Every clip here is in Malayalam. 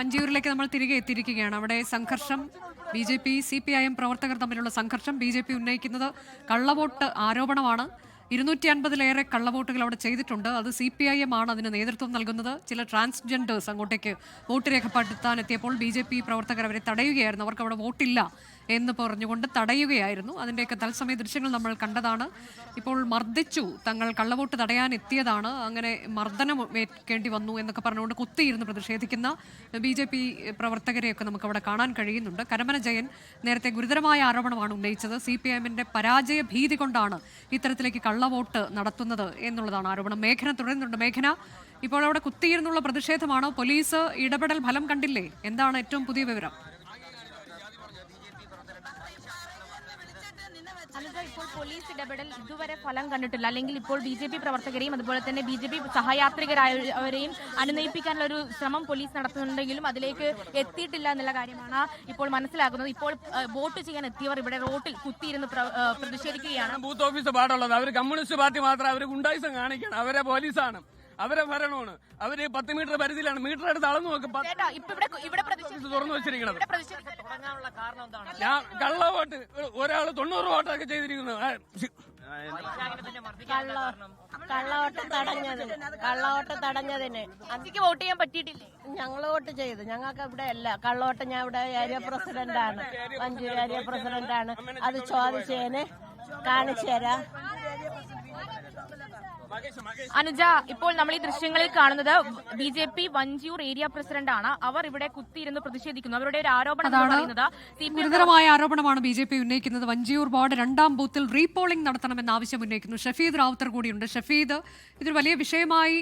വഞ്ചിയൂരിലേക്ക് നമ്മൾ തിരികെ എത്തിയിരിക്കുകയാണ്. അവിടെ സംഘർഷം B J P C P I M പ്രവർത്തകർ തമ്മിലുള്ള സംഘർഷം ബി ജെ പി ഉന്നയിക്കുന്നത് കള്ളവോട്ട് ആരോപണമാണ്. ഇരുന്നൂറ്റി അൻപതിലേറെ കള്ളവോട്ടുകൾ അവിടെ ചെയ്തിട്ടുണ്ട്. അത് സി പി ഐ എം ആണ് അതിന് നേതൃത്വം നൽകുന്നത്. ചില ട്രാൻസ്ജെൻഡേഴ്സ് അങ്ങോട്ടേക്ക് വോട്ട് രേഖപ്പെടുത്താൻ എത്തിയപ്പോൾ ബി ജെ പി പ്രവർത്തകർ അവരെ തടയുകയായിരുന്നു. അവർക്ക് അവിടെ വോട്ടില്ല. എന്ന് പറഞ്ഞുകൊണ്ട് തടയുകയായിരുന്നു. അതിന്റെയൊക്കെ തത്സമയ ദൃശ്യങ്ങൾ നമ്മൾ കണ്ടതാണ്. ഇപ്പോൾ മർദ്ദിച്ചു. തങ്ങൾ കള്ളവോട്ട് തടയാൻ എത്തിയതാണ്. അങ്ങനെ മർദ്ദനം ഏൽക്കേണ്ടി വന്നു എന്നൊക്കെ പറഞ്ഞുകൊണ്ട് കുത്തിയിരുന്ന് പ്രതിഷേധിക്കുന്ന ബി ജെ പി പ്രവർത്തകരെയൊക്കെ നമുക്ക് അവിടെ കാണാൻ കഴിയുന്നുണ്ട്. കരമന ജയൻ നേരത്തെ ഗുരുതരമായ ആരോപണമാണ് ഉന്നയിച്ചത്. സി പി എമ്മിന്റെ പരാജയ ഭീതി കൊണ്ടാണ് ഇത്തരത്തിലേക്ക് കള്ളവോട്ട് നടത്തുന്നത് എന്നുള്ളതാണ് ആരോപണം. മേഘന തുടരുന്നുണ്ട്. മേഘന ഇപ്പോൾ അവിടെ കുത്തിയിരുന്നുള്ള പ്രതിഷേധമാണോ? പോലീസ് ഇടപെടൽ ഫലം കണ്ടില്ലേ? എന്താണ് ഏറ്റവും പുതിയ വിവരം? അനുജ ഇപ്പോൾ പോലീസ് ഇടപെടൽ ഇതുവരെ ഫലം കണ്ടിട്ടില്ല. അല്ലെങ്കിൽ ഇപ്പോൾ ബി ജെ പി പ്രവർത്തകരെയും അതുപോലെ തന്നെ ബി ജെ പി സഹയാത്രികരായവരെയും അനുനയിപ്പിക്കാനുള്ള ഒരു ശ്രമം പോലീസ് നടത്തുന്നുണ്ടെങ്കിലും അതിലേക്ക് എത്തിയിട്ടില്ല എന്നുള്ള കാര്യമാണ് ഇപ്പോൾ മനസ്സിലാക്കുന്നത് ഇപ്പോൾ വോട്ട് ചെയ്യാൻ എത്തിയവർ ഇവിടെ റോട്ടിൽ കുത്തിയിരുന്ന് പ്രതിഷേധിക്കുകയാണ്. ബൂത്ത് ഓഫീസ് പാടുള്ളത്. അവർ കമ്മ്യൂണിസ്റ്റ് പാർട്ടി മാത്രം അവർ ഗുണ്ടായിസം കാണിക്കണം. അവരെ പോലീസാണ്. അവരെ ഭരണമാണ്. അവർ പത്ത് മീറ്റർ പരിധിയിലാണ്. മീറ്റർ എടുത്ത് അളന്നു നോക്കും. ചേട്ടാ ഇപ്പൊ ഇവിടെ ഇവിടെ പ്രതിഷേധി- ഓഫീസ് തുറന്നു വെച്ചിരിക്കണം ഞാൻ കള്ള വോട്ട് ഒരാൾ തൊണ്ണൂറ് വോട്ടൊക്കെ ചെയ്തിരിക്കുന്നു. കള്ളവോട്ട് തടഞ്ഞതിന്. കള്ളവോട്ട് തടഞ്ഞതിന്. അഞ്ചിക്ക് വോട്ട് ചെയ്യാൻ പറ്റിയിട്ടില്ലേ? ഞങ്ങൾ വോട്ട് ചെയ്തു. ഞങ്ങൾക്ക് ഇവിടെ അല്ല. കള്ളവോട്ട് ഞാൻ ഇവിടെ ഏരിയ പ്രസിഡന്റ് ആണ്. മഞ്ചൂർ ഏരിയ പ്രസിഡന്റ് ആണ്. അത് ചോദിച്ചേന് കാണിച്ചു തരാം. അനുജ ഇപ്പോൾ നമ്മൾ ഈ ദൃശ്യങ്ങളിൽ കാണുന്നത് B J P Vanchiyoor area president ആണ് അവർ ഇവിടെ കുത്തിയിരുന്ന് പ്രതിഷേധിക്കുന്നു. അവരുടെ ഒരു ആരോപണം പറയുന്നത് ഗുരുതരമായ ആരോപണമാണ് ബി ജെ പി ഉന്നയിക്കുന്നത്. വഞ്ചിയൂർ വാർഡ് രണ്ടാം ബൂത്തിൽ റീപോളിംഗ് നടത്തണമെന്ന ആവശ്യം ഉന്നയിക്കുന്നു. ഷഫീദ് റാവുത്തർ കൂടിയുണ്ട്. ഷഫീദ് ഇതൊരു വലിയ വിഷയമായി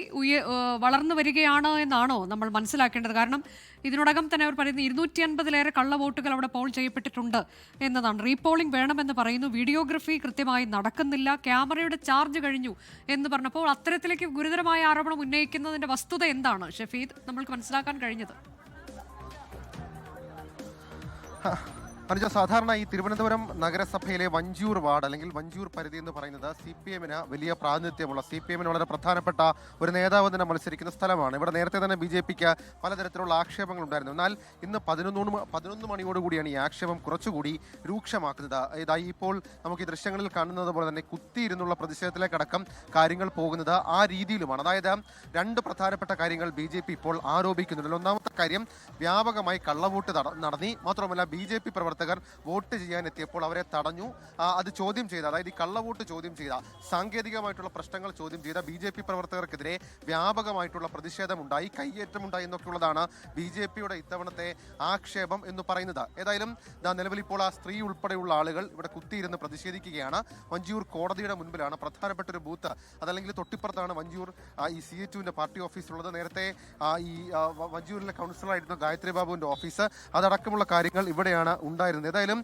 വളർന്നു വരികയാണ് എന്നാണോ നമ്മൾ മനസ്സിലാക്കേണ്ടത്? കാരണം ഇതിനോടകം തന്നെ അവർ പറയുന്നത് ഇരുന്നൂറ്റി അൻപതിലേറെ കള്ളവോട്ടുകൾ അവിടെ പോൾ ചെയ്യപ്പെട്ടിട്ടുണ്ട് എന്നതാണ്. റീപോളിംഗ് വേണമെന്ന് പറയുന്നു. വീഡിയോഗ്രഫി കൃത്യമായി നടക്കുന്നില്ല. ക്യാമറയുടെ ചാർജ് കഴിഞ്ഞു എന്ന് പറഞ്ഞപ്പോൾ അത്തരത്തിലേക്ക് ഗുരുതരമായ ആരോപണം ഉന്നയിക്കുന്നതിന്റെ വസ്തുത എന്താണ്? ഷഫീദ് നമ്മൾക്ക് മനസ്സിലാക്കാൻ കഴിഞ്ഞത്. അനുജ സാധാരണ ഈ തിരുവനന്തപുരം നഗരസഭയിലെ വഞ്ചൂർ വാർഡ് അല്ലെങ്കിൽ വഞ്ചൂർ പരിധി എന്ന് പറയുന്നത് സി പി എമ്മിന് വലിയ പ്രാതിനിധ്യമുള്ള സി പി എമ്മിന് വളരെ പ്രധാനപ്പെട്ട ഒരു നേതാവ് തന്നെ മത്സരിക്കുന്ന സ്ഥലമാണ്. ഇവിടെ നേരത്തെ തന്നെ ബി ജെ പിക്ക് പലതരത്തിലുള്ള ആക്ഷേപങ്ങൾ ഉണ്ടായിരുന്നു. എന്നാൽ ഇന്ന് പതിനൊന്ന് മ- പതിനൊന്ന് മണിയോടുകൂടിയാണ് ഈ ആക്ഷേപം കുറച്ചുകൂടി രൂക്ഷമാക്കുന്നത്. ഇതായി ഇപ്പോൾ നമുക്ക് ഈ ദൃശ്യങ്ങളിൽ കാണുന്നത് പോലെ തന്നെ കുത്തിയിരുന്നുള്ള പ്രതിഷേധത്തിലേക്കടക്കം കാര്യങ്ങൾ പോകുന്നത് ആ രീതിയിലുമാണ്. അതായത് രണ്ട് പ്രധാനപ്പെട്ട കാര്യങ്ങൾ ബി ജെ പി ഇപ്പോൾ ആരോപിക്കുന്നുണ്ട്. ഒന്നാമത്തെ കാര്യം വ്യാപകമായി കള്ളവോട്ട് നടന്നി. മാത്രമല്ല ബി ജെ പി വോട്ട് ചെയ്യാൻ എത്തിയപ്പോൾ അവരെ തടഞ്ഞു. അത് ചോദ്യം ചെയ്ത അതായത് ഈ കള്ളവോട്ട് ചോദ്യം ചെയ്ത സാങ്കേതികമായിട്ടുള്ള പ്രശ്നങ്ങൾ ചോദ്യം ചെയ്ത ബി ജെ പി പ്രവർത്തകർക്കെതിരെ വ്യാപകമായിട്ടുള്ള പ്രതിഷേധമുണ്ടായി കയ്യേറ്റമുണ്ടായി എന്നൊക്കെയുള്ളതാണ് ബി ജെ പിയുടെ ഇത്തവണത്തെ ആക്ഷേപം എന്ന് പറയുന്നത്. ഏതായാലും ദാ നിലവിൽ ഇപ്പോൾ ആ സ്ത്രീ ഉൾപ്പെടെയുള്ള ആളുകൾ ഇവിടെ കുത്തിയിരുന്ന് പ്രതിഷേധിക്കുകയാണ്. വഞ്ചിയൂർ കോടതിയുടെ മുൻപിലാണ് പ്രധാനപ്പെട്ട ഒരു ബൂത്ത് അതല്ലെങ്കിൽ തൊട്ടിപ്പുറത്താണ് വഞ്ചിയൂർ ഈ സി എച്ച് യുവിന്റെ പാർട്ടി ഓഫീസുള്ളത്. നേരത്തെ ഈ വഞ്ചിയൂരിലെ കൗൺസിലറായിരുന്ന ഗായത്രി ബാബുവിന്റെ ഓഫീസ്. അതടക്കമുള്ള കാര്യങ്ങൾ ഇവിടെയാണ് ഉണ്ടായിരുന്നത് ഏതായാലും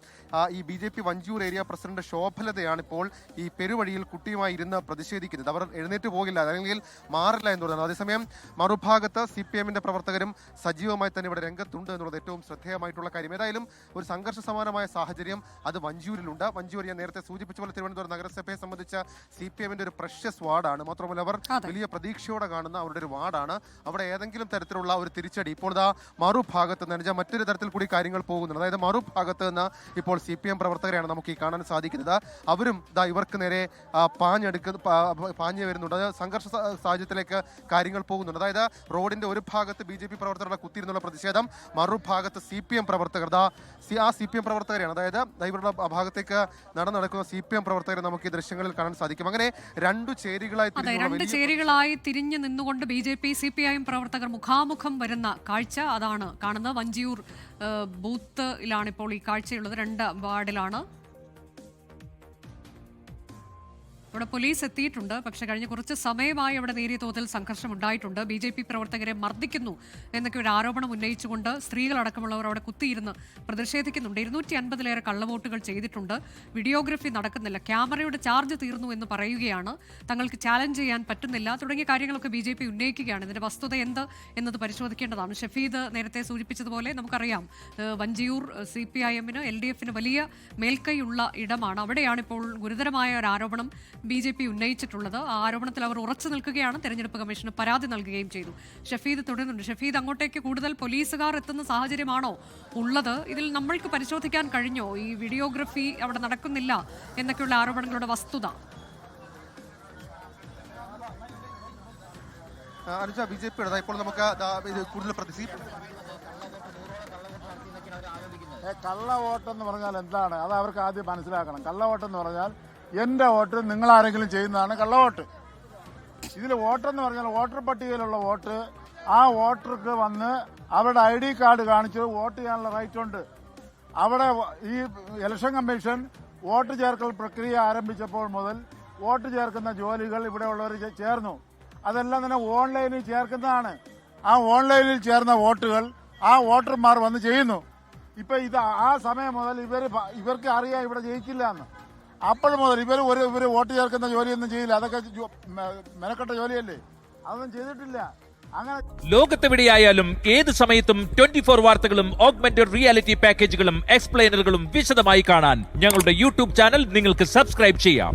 ഈ B J P Vanchiyoor area president ശോഭലതയാണ് ഇപ്പോൾ ഈ പെരുവഴിയിൽ കുട്ടിയുമായി ഇരുന്ന് പ്രതിഷേധിക്കുന്നത്. അവർ എഴുന്നേറ്റ് പോകില്ല. അല്ലെങ്കിൽ മാറില്ല എന്ന് പറയുന്നത് അതേസമയം മറുഭാഗത്ത് സി പി എമ്മിന്റെ പ്രവർത്തകരും സജീവമായി തന്നെ ഇവിടെ രംഗത്തുണ്ട് എന്നുള്ളത് ഏറ്റവും ശ്രദ്ധേയമായിട്ടുള്ള കാര്യം. ഏതായാലും ഒരു സംഘർഷ സമാനമായ സാഹചര്യം അത് വഞ്ചൂരിലുണ്ട് വഞ്ചൂർ ഞാൻ നേരത്തെ സൂചിപ്പിച്ച പോലെ തിരുവനന്തപുരം നഗരസഭയെ സംബന്ധിച്ച സി പി എമ്മിന്റെ ഒരു പ്രഷ്യസ് വാർഡാണ്. മാത്രമല്ല അവർ വലിയ പ്രതീക്ഷയോടെ കാണുന്ന അവരുടെ ഒരു വാർഡാണ്. അവിടെ ഏതെങ്കിലും തരത്തിലുള്ള ഒരു തിരിച്ചടി. ഇപ്പോൾ ഇതാ മറുഭാഗത്ത് നിന്ന് മറ്റൊരു തരത്തിൽ കൂടി കാര്യങ്ങൾ പോകുന്നുണ്ട്. അതായത് മറുഭാഗത്ത് നിന്ന് ഇപ്പോൾ സി പി എം പ്രവർത്തകരെയാണ് നമുക്ക് ഈ കാണാൻ സാധിക്കുന്നത്. അവരും ദാ ഇവർക്ക് നേരെ പാഞ്ഞെടുക്ക പാഞ്ഞെടുക്കുന്ന പാഞ്ഞു വരുന്നുണ്ട്. അത് സംഘർഷ സാഹചര്യത്തിലേക്ക് കാര്യങ്ങൾ പോകുന്നുണ്ട്. അതായത് റോഡിന്റെ ഒരു ഭാഗത്ത് ബി ജെ പി പ്രവർത്തകരുടെ കുത്തിയിരുന്നുള്ള പ്രതിഷേധം മറുഭാഗത്ത് സി പി എം പ്രവർത്തകർ. ദാ സി- ആ സി പി എം പ്രവർത്തകരെയാണ്. അതായത് ഇവരുടെ ഭാഗത്തേക്ക് നടന്നടക്കുന്ന സി പി എം പ്രവർത്തകരെ നമുക്ക് ഈ ദൃശ്യങ്ങളിൽ കാണാൻ സാധിക്കും. അങ്ങനെ രണ്ടു ചേരികളായി രണ്ടു ചേരികളായി തിരിഞ്ഞു നിന്നുകൊണ്ട് B J P C P I M പ്രവർത്തകർ മുഖാമുഖം വരുന്ന കാഴ്ച അതാണ് കാണുന്നത്. വഞ്ചിയൂർ ബൂത്തിലാണ് ഇപ്പോൾ ഈ കാഴ്ചയുള്ളത് രണ്ട് വാർഡിലാണ്. ഇവിടെ പോലീസ് എത്തിയിട്ടുണ്ട്. പക്ഷേ കഴിഞ്ഞ കുറച്ച് സമയമായി അവിടെ നേരിയ തോതിൽ സംഘർഷം ഉണ്ടായിട്ടുണ്ട്. ബി ജെ പി പ്രവർത്തകരെ മർദ്ദിക്കുന്നു എന്നൊക്കെ ഒരു ആരോപണം ഉന്നയിച്ചുകൊണ്ട് സ്ത്രീകളടക്കമുള്ളവർ അവിടെ കുത്തിയിരുന്ന് പ്രതിഷേധിക്കുന്നുണ്ട്. ഇരുന്നൂറ്റി അൻപതിലേറെ കള്ളവോട്ടുകൾ ചെയ്തിട്ടുണ്ട്. വീഡിയോഗ്രഫി നടക്കുന്നില്ല. ക്യാമറയുടെ ചാർജ് തീർന്നു എന്ന് പറയുകയാണ്. തങ്ങൾക്ക് ചാലഞ്ച് ചെയ്യാൻ പറ്റുന്നില്ല. തുടങ്ങിയ കാര്യങ്ങളൊക്കെ ബി ജെ പി ഉന്നയിക്കുകയാണ്. ഇതിന്റെ വസ്തുത എന്ത് എന്നത് പരിശോധിക്കേണ്ടതാണ്. ഷഫീദ് നേരത്തെ സൂചിപ്പിച്ചതുപോലെ നമുക്കറിയാം. വഞ്ചിയൂർ സി പി ഐ എമ്മിന് എൽ ഡി എഫിന് വലിയ മേൽക്കൈയുള്ള ഇടമാണ്. അവിടെയാണ് ഇപ്പോൾ ഗുരുതരമായ ഒരു ആരോപണം ബി ജെ പി ഉന്നയിച്ചിട്ടുള്ളത്. ആ ആരോപണത്തിൽ അവർ ഉറച്ചു നിൽക്കുകയാണ്. തെരഞ്ഞെടുപ്പ് കമ്മീഷന് പരാതി നൽകുകയും ചെയ്തു. ഷഫീദ് തുടരുന്നുണ്ട്. ഷഫീദ് അങ്ങോട്ടേക്ക് കൂടുതൽ പോലീസുകാർ എത്തുന്ന സാഹചര്യമാണോ ഉള്ളത്? ഇതിൽ നമ്മൾക്ക് പരിശോധിക്കാൻ കഴിഞ്ഞോ? ഈ വീഡിയോഗ്രഫി അവിടെ നടക്കുന്നില്ല എന്നൊക്കെയുള്ള ആരോപണങ്ങളുടെ വസ്തുത. ആ, അനുജ ബി ജെ പിയുടെ ഇപ്പോൾ നമുക്ക് കൂടുതൽ പ്രതി ഏ, കള്ള വോട്ടെന്ന് പറഞ്ഞാൽ എന്താണ്? അത് അവർക്ക് ആദ്യം മനസ്സിലാക്കണം. കള്ള വോട്ടെന്ന് പറഞ്ഞാൽ എന്റെ വോട്ട് നിങ്ങൾ ആരെങ്കിലും ചെയ്യുന്നതാണ് കള്ളവോട്ട് ഇതിൽ വോട്ടെന്ന് പറഞ്ഞാൽ വോട്ടർ പട്ടികയിലുള്ള വോട്ട് ആ വോട്ടർക്ക് വന്ന് അവരുടെ ഐ ഡി കാർഡ് കാണിച്ച് വോട്ട് ചെയ്യാനുള്ള റൈറ്റ് ഉണ്ട്. അവിടെ ഈ ഇലക്ഷൻ കമ്മീഷൻ വോട്ട് ചേർക്കൽ പ്രക്രിയ ആരംഭിച്ചപ്പോൾ മുതൽ വോട്ട് ചേർക്കുന്ന ജോലികൾ ഇവിടെ ഉള്ളവർ ചേർന്നു. അതെല്ലാം തന്നെ ഓൺലൈനിൽ ചേർക്കുന്നതാണ്. ആ ഓൺലൈനിൽ ചേർന്ന വോട്ടുകൾ ആ വോട്ടർമാർ വന്ന് ചെയ്യുന്നു. ഇപ്പൊ ഇത് ആ സമയം മുതൽ ഇവർ ഇവർക്ക് അറിയാം ഇവിടെ ജയിക്കില്ല എന്ന്. അപ്പോൾ മുതൽ ഇവർ ഒരു ഇവർ വോട്ട് ചേർക്കുന്ന ജോലിയൊന്നും ചെയ്യില്ല. അതൊക്കെ മെനക്കെട്ട ജോലിയല്ലേ? അതൊന്നും ചെയ്തിട്ടില്ല. അങ്ങനെ ലോകത്തെവിടെയായാലും ഏത് സമയത്തും ട്വന്റി ഫോർ വാർത്തകളും ഓഗ്മെന്റഡ് റിയാലിറ്റി പാക്കേജുകളും എക്സ്പ്ലെയിനറുകളും വിശദമായി കാണാൻ ഞങ്ങളുടെ യൂട്യൂബ് ചാനൽ നിങ്ങൾക്ക് സബ്സ്ക്രൈബ് ചെയ്യാം.